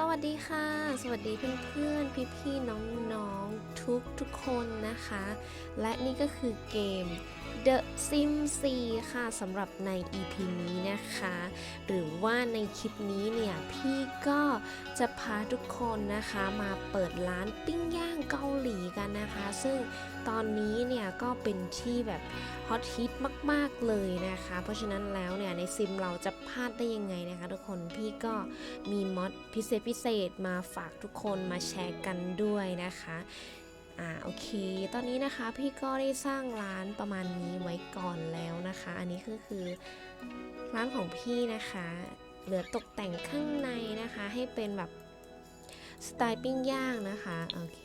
สวัสดีค่ะ สวัสดีเพื่อนๆพี่ๆน้องๆทุกทุกคนนะคะ และนี่ก็คือเกม The Sims 4 ค่ะสำหรับใน EP นี้นะคะ หรือว่าในคลิปนี้เนี่ย พี่ก็จะพาทุกคนนะคะมาเปิดร้านปิ้งย่างเกาหลีกันนะคะ ซึ่งตอนนี้เนี่ยก็เป็นที่แบบฮอตฮิตมาก ๆ เลยนะคะ เพราะฉะนั้นแล้วเนี่ยในซิมเราจะพลาดได้ยังไงนะคะทุกคนพี่ก็มีมอดพิเศษพิเศษมาฝากทุกคนมาแชร์กันด้วยนะคะ อ่าโอเค ตอนนี้นะคะพี่ก็ได้สร้างร้านประมาณนี้ไว้ก่อนแล้วนะคะ อันนี้ก็คือร้านของพี่นะคะ เหลือตกแต่งข้างในนะคะ ให้เป็นแบบสไตล์ปิ้งย่างนะคะ โอเค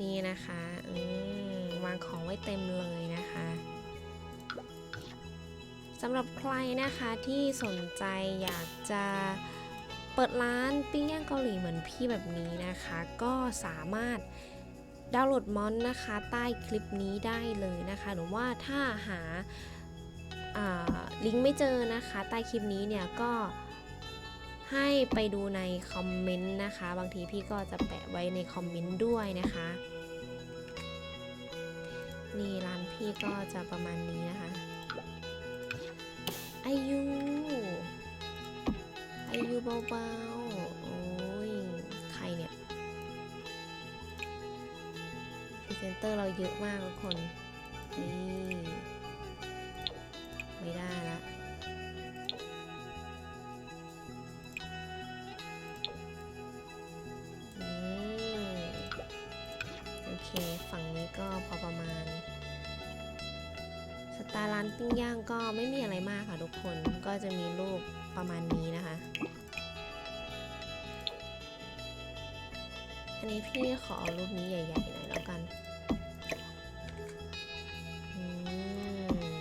นี่นะคะอืมวางของไว้เต็มเลยนะคะสำหรับใครนะคะที่สนใจอยากจะ เปิดร้านปิ้งย่างเกาหลีเหมือนพี่แบบนี้นะคะ ก็สามารถดาวน์โหลดมอนนะคะใต้คลิปนี้ได้เลยนะคะหรือว่าถ้าหาาลิงก์ไม่เจอนะคะใต้คลิปนี้เนี่ยก็ให้ไปดูในคอมเมนต์นะคะ บางทีพี่ก็จะแปะไว้ในคอมเมนต์ด้วยนะคะนี่ร้านพี่ก็จะประมาณนี้นะคะอายุ อายุเบาๆ โอ้ย ใครเนี่ยพรีเซนเตอร์เราเยอะมากทุกคน นี่ ไม่ได้ละอืมโอเค ฝั่งนี้ก็พอประมาณสไตล์ร้านปิ้งย่างก็ไม่มีอะไรมากค่ะทุกคน ก็จะมีรูปประมาณนี้นะคะ อันนี้พี่ขอเอารูปนี้ใหญ่ๆหน่อยแล้วกันอืม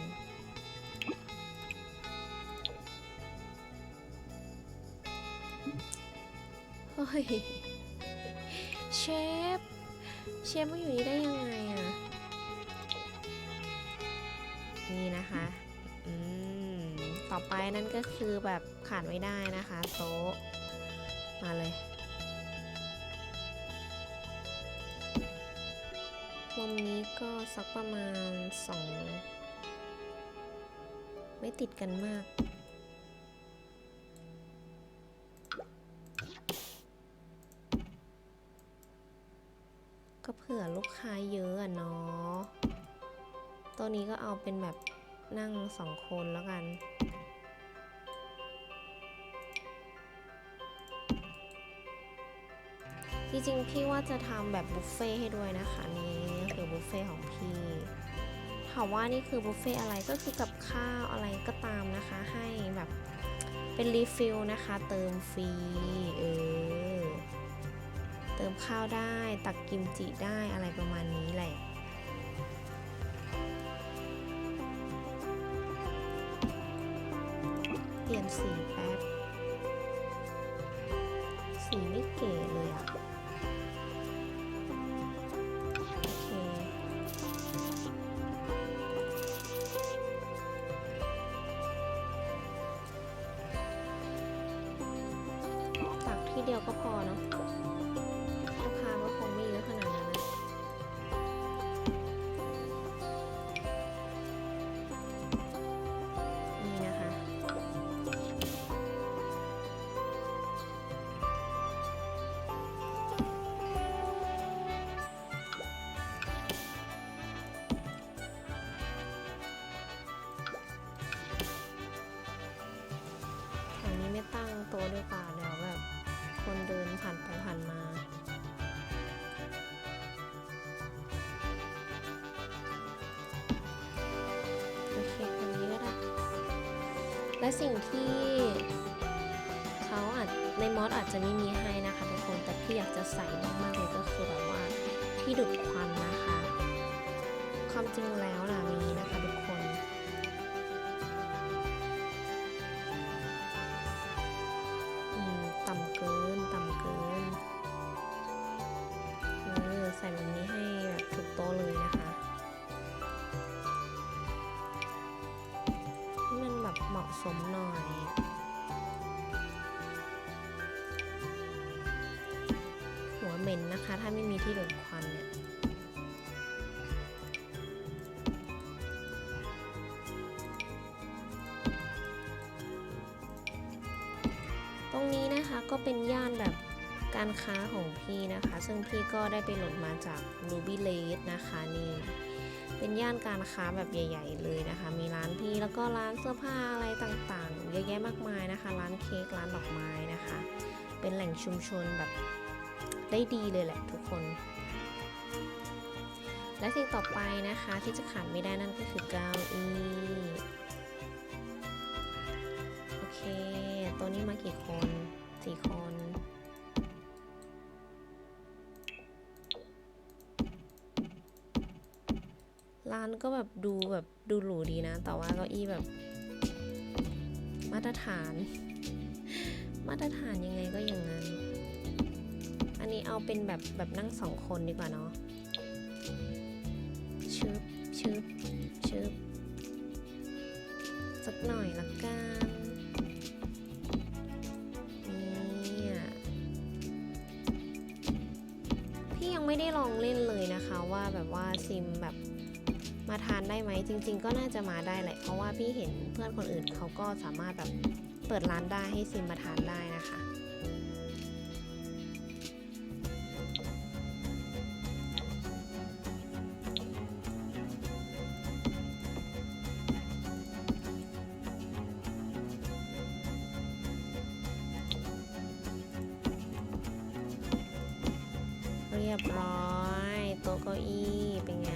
เฮ้ยเชฟ เชฟมาอยู่นี่ได้ยังไงอะนี่นะคะอืมต่อไปนั่นก็คือแบบขาดไม่ได้นะคะ โต๊ะ มาเลย มนี้ก็สักประมาณสองไม่ติดกันมาก ก็เผื่อลูกค้าเยอะอะเนาะตัวนี้ก็เอาเป็นแบบนั่งสองคนแล้วกันจริงๆ พี่ว่าจะทำแบบบุฟเฟ่ให้ด้วยนะคะนี่ บุฟเฟ่ของพี่ถามว่านี่คือบุฟเฟ่อะไรก็คือกับข้าวอะไรก็ตามนะคะ ให้แบบเป็นรีฟิลนะคะ เติมฟรีเออเติมข้าวได้ตักกิมจิได้อะไรประมาณนี้แหละเปลี่ยนสีแป๊บสีไม่เก๋ เดียวก็พอเนาะ และสิ่งที่เขาอาจในมอสอาจจะไม่มีให้นะคะทุกคนแต่พี่อยากจะใส่มากๆเลยก็คือแบบว่าที่ดูดควันนะคะ ความจริงแล้วนะมีนะคะ นะคะ ถ้าไม่มีที่ดูดควันเนี่ยตรงนี้นะคะก็เป็นย่านแบบการค้าของพี่นะคะ ซึ่งพี่ก็ได้ไปหลดมาจาก Ruby l a d e นะคะนี่เป็นย่านการค้าแบบใหญ่ ๆ เลยนะคะ มีร้านพี่แล้วก็ร้านเสื้อผ้าอะไรต่างๆ เยอะแยะมากมายนะคะ ร้านเค้กร้านดอกไม้นะคะ เป็นแหล่งชุมชนแบบ ได้ดีเลยแหละทุกคน และสิ่งต่อไปนะคะที่จะขาดไม่ได้นั่นก็คือเก้าอี้โอเค ตัวนี้มากี่คนสี่คนร้านก็แบบดูแบบดูหรูดีนะ แต่ว่าเก้าอี้แบบ มาตรฐาน มาตรฐานยังไงก็อย่างนั้น อันนี้เอาเป็นแบบแบบนั่งสองคนดีกว่าเนาะชึบชึบชึบสักหน่อยละกันเนี่ยพี่ยังไม่ได้ลองเล่นเลยนะคะว่าแบบว่าซิมแบบมาทานได้ไหมจริง ๆ ก็น่าจะมาได้แหละ เพราะว่าพี่เห็นเพื่อนคนอื่นเขาก็สามารถแบบเปิดร้านได้ให้ซิมมาทานได้นะคะ ยบร้อย โต๊ะเก้าอี้เป็นไง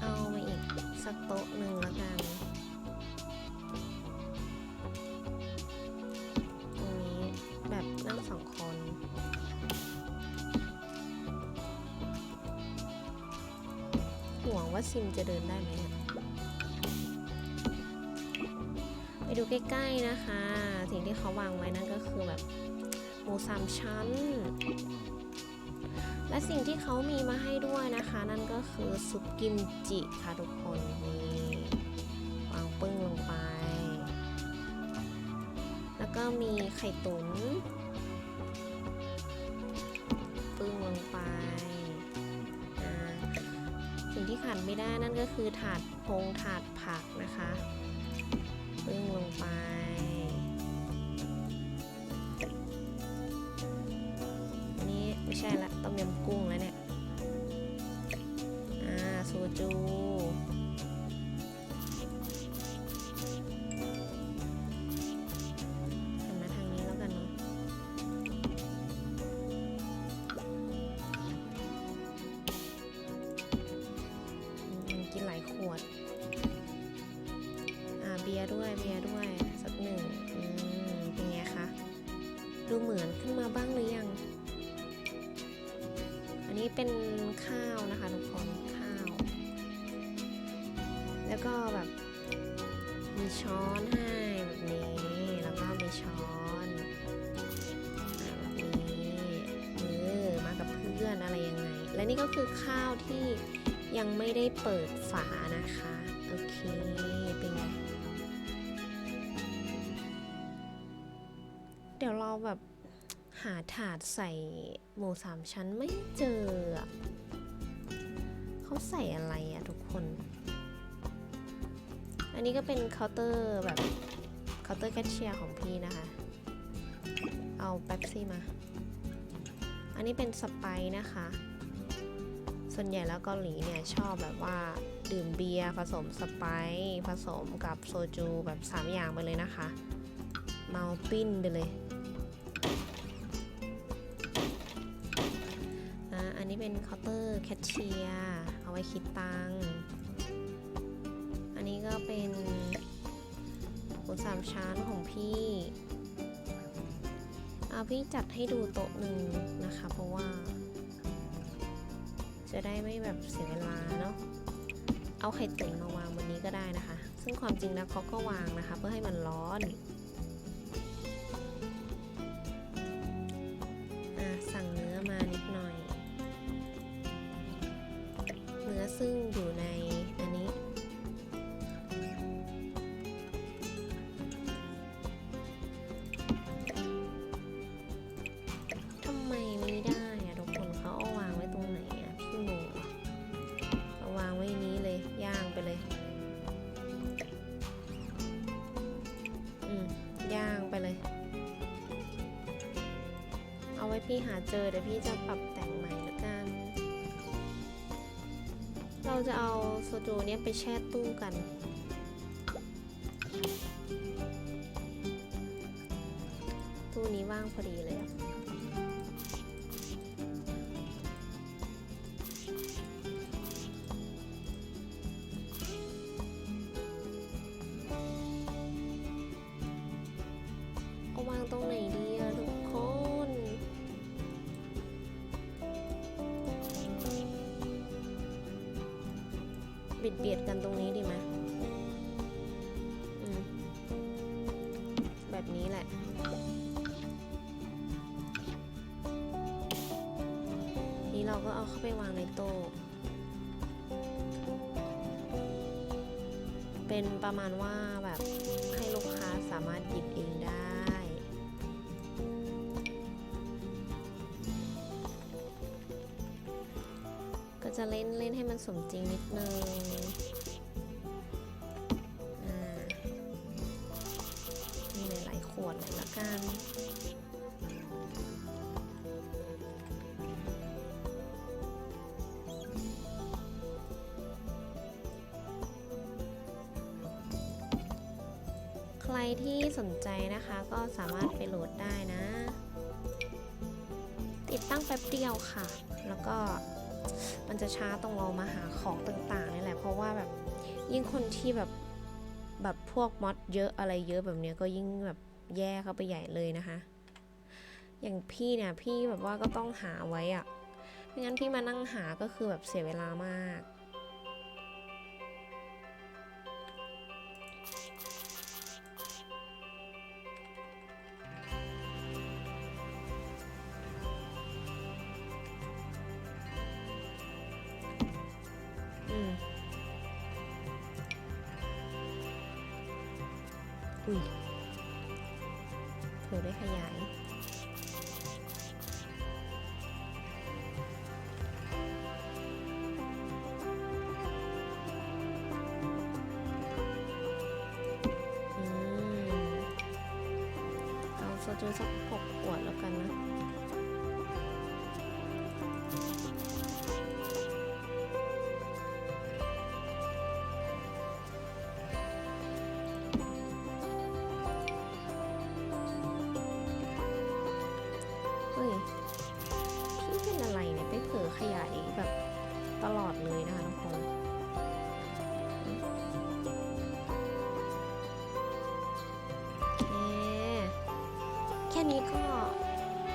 เอามาอีกสักโต๊ะหนึ่งแล้วกันตรงนี้แบบนั่งสองคนห่วงว่าซิมจะเดินได้ไหมเนี่ย ไปดูใกล้ๆนะคะ สิ่งที่เขาวางไว้นั่นก็คือแบบหมูสามชั้น และสิ่งที่เขามีมาให้ด้วยนะคะ นั่นก็คือซุปกิมจิค่ะทุกคนนี่วางปึ้งลงไป แล้วก็มีไข่ตุ๋นปึ้งลงไปสิ่งที่ขาดไม่ได้นั่นก็คือถาดพงถาดผักนะคะ ยำกุ้งแล้วเนี่ย อ่าโซจูหันมทางนี้แล้วกันเนาะกินหลายขวด อ่าเบียร์ด้วยเบียร์ด้วย สักหนึ่ง อืม เป็นไงคะ ดูเหมือนขึ้นมาบ้างหรือยัง นี้เป็นข้าวนะคะทุกคนข้าว แล้วก็แบบมีช้อนให้แบบนี้แล้วก็มีช้อนแบบนี้เออมากับเพื่อนอะไรยังไง และนี่ก็คือข้าวที่ยังไม่ได้เปิดฝานะคะโอเคเป็นไงเดี๋ยวเราแบบหาถาดใส่ หมูสามชั้นไม่เจอเขาใส่อะไรอะทุกคน อันนี้ก็เป็นเคาน์เตอร์แบบเคาน์เตอร์แคชเชียร์ของพี่นะคะ เอาเป๊ปซี่มา อันนี้เป็นสไปซ์นะคะ ส่วนใหญ่แล้วเกาหลีเนี่ยชอบแบบว่าดื่มเบียร์ผสมสไปซ์ผสมกับโซจูแบบ 3 อย่างไปเลยนะคะ เมาปิ้นไปเลย แคชเชียร์เอาไว้คิดตังค์อันนี้ก็เป็นหมูสามชั้นของพี่เอาพี่จัดให้ดูโต๊ะหนึ่งนะคะ เพราะว่า จะได้ไม่แบบเสียเวลาเนาะเอาไข่ตุ๋นมาวางบนนี้ก็ได้นะคะ ซึ่งความจริงแล้วเขาก็วางนะคะ เพื่อให้มันร้อน หาเจอเดี๋ยวพี่จะปรับแต่งใหม่ละกัน เราจะเอาโซจูเนี้ยไปแช่ตู้กัน ตู้นี้ว่างพอดีเลยอะ บิดเบียดกันตรงนี้ดีไหมมแบบนี้แหละ นี้เราก็เอาเข้าไปวางในโต๊ะ เป็นประมาณว่าแบบให้ลูกค้าสามารถหยิบเองได้ จะเล่นเล่นให้มันสมจริงนิดนึงอ่ามีหลายๆขวดเลยละกันใครที่สนใจนะคะก็สามารถไปโหลดได้นะ ติดตั้งแป๊บเดียวค่ะ แล้วก็ มันจะช้าตรงเรามาหาของต่างๆนี่แหละเพราะว่าแบบยิ่งคนที่แบบแบบพวกมอดเยอะอะไรเยอะแบบเนี้ยก็ยิ่งแบบแย่เข้าไปใหญ่เลยนะคะ อย่างพี่เนี่ยพี่แบบว่าก็ต้องหาไว้อะไม่งั้นพี่มานั่งหาก็คือแบบเสียเวลามาก อุ้ยเผื่อได้ขยายอืมเอาโซจูสักหกขวดแล้วกันนะ นี้ก็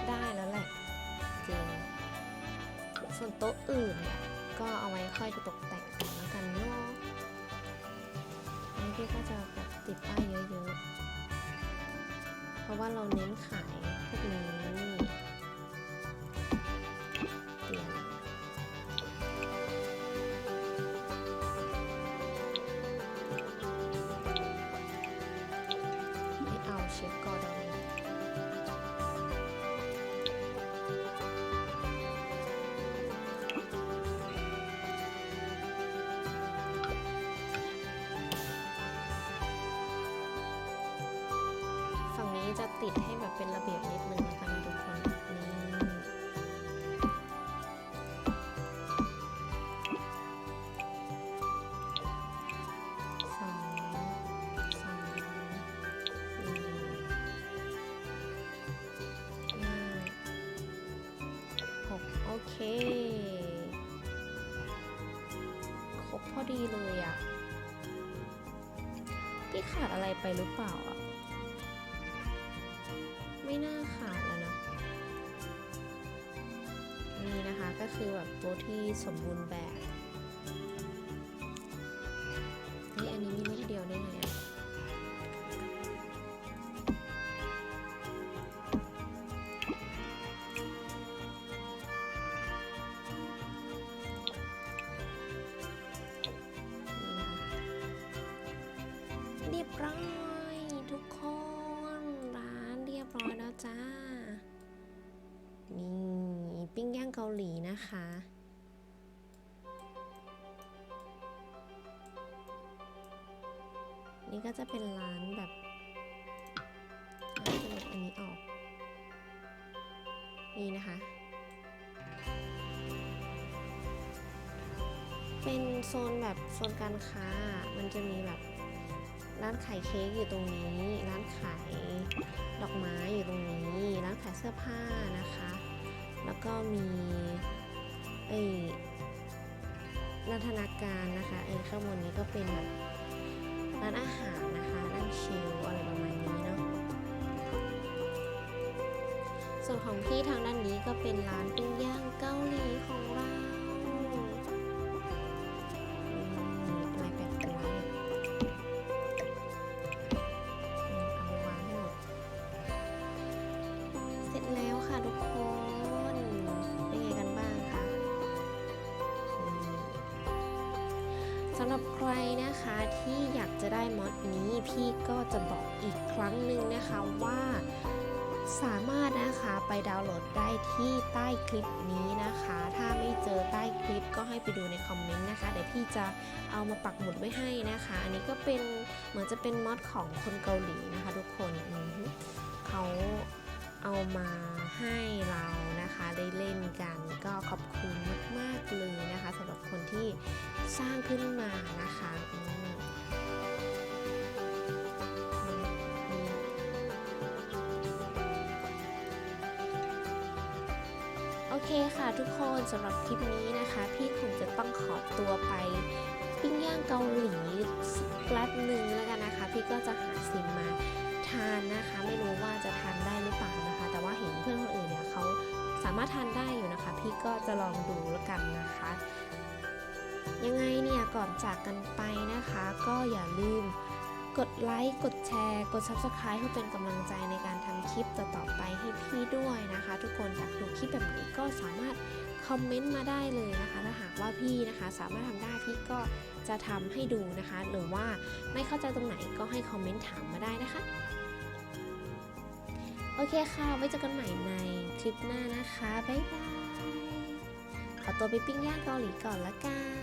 ได้แล้วแหละจริงส่วนโต๊ะอื่นเนี่ยก็เอาไว้ค่อยไปตกแต่งกันแล้วกันเนาะอันนี้พี่ก็จะแบบติดป้ายเยอะๆ เพราะว่าเราเน้นขายพวกนี้ นี้จะติดให้แบบเป็นระเบียบนิดนึงนะคะทุกคนนี่สองสามสี่ห้าหกโอเค ครบพอดีเลยอะ่ะ พี่ขาดอะไรไปหรือเปล่าอะ ไม่น่าขาดแล้วนะนี่นะคะก็คือแบบตัวที่สมบูรณ์แบบนี่อันนี้มีลูกเดียวได้ไง เกาหลีนะคะ นี่ก็จะเป็นร้านแบบอะจะลบอันนี้ออก นี่นะคะ เป็นโซนแบบโซนการค้า มันจะมีแบบร้านขายเค้กอยู่ตรงนี้ ร้านขายดอกไม้อยู่ตรงนี้ ร้านขายเสื้อผ้านะคะ แล้วก็มีไอ้นันทนาการนะคะไอ้ข้างบนนี้ก็เป็นแบบร้านอาหารนะคะนั่งชิลอะไรประมาณนี้เนาะส่วนของพี่ทางด้านนี้ก็เป็นร้านปิ้งย่างเกาหลีของเราำหรับใครนะคะที่อยากจะได้มอดนี้พี่ก็จะบอกอีกครั้งหนึ่งนะคะว่าสามารถนะคะไปดาวน์โหลดได้ที่ใต้คลิปนี้นะคะ ถ้าไม่เจอใต้คลิปก็ให้ไปดูในคอมเมนต์นะคะ เดี๋ยวพี่จะเอามาปักหมุดไว้ให้นะคะ อันนี้ก็เป็นเหมือนจะเป็นมอดของคนเกาหลีนะคะ ทุกคนเขาเอามาให้เรานะคะได้เล่นกันก็ขอบคุณมาก ๆ เลยนะคะสำหรับคนที่ สร้างขึ้นมานะคะโอเคค่ะทุกคนสำหรับคลิปนี้นะคะ พี่คงจะต้องขอตัวไปปิ้งย่างเกาหลีสักแป๊บหนึ่งแล้วกันนะคะ พี่ก็จะหาซิมมาทานนะคะ ไม่รู้ว่าจะทานได้หรือเปล่านะคะ แต่ว่าเห็นเพื่อนคนอื่นเนี่ยเขาสามารถทานได้อยู่นะคะ พี่ก็จะลองดูแล้วกันนะคะ ยังไงเนี่ยก่อนจากกันไปนะคะ ก็อย่าลืมกดไลค์ กดแชร์ กด Subscribe เพื่อเป็นกำลังใจในการทำคลิปต่อๆไปให้พี่ด้วยนะคะ ทุกคนอยากดูคลิปแบบนี้ก็สามารถคอมเมนต์มาได้เลยนะคะ ถ้าหากว่าพี่นะคะสามารถทำได้พี่ก็จะทำให้ดูนะคะ หรือว่าไม่เข้าใจตรงไหนก็ให้คอมเมนต์ถามมาได้นะคะ โอเคค่ะ ไว้เจอกันใหม่ในคลิปหน้านะคะ บ๊ายบาย ขอตัวไปปิ้งย่างเกาหลีก่อนละกัน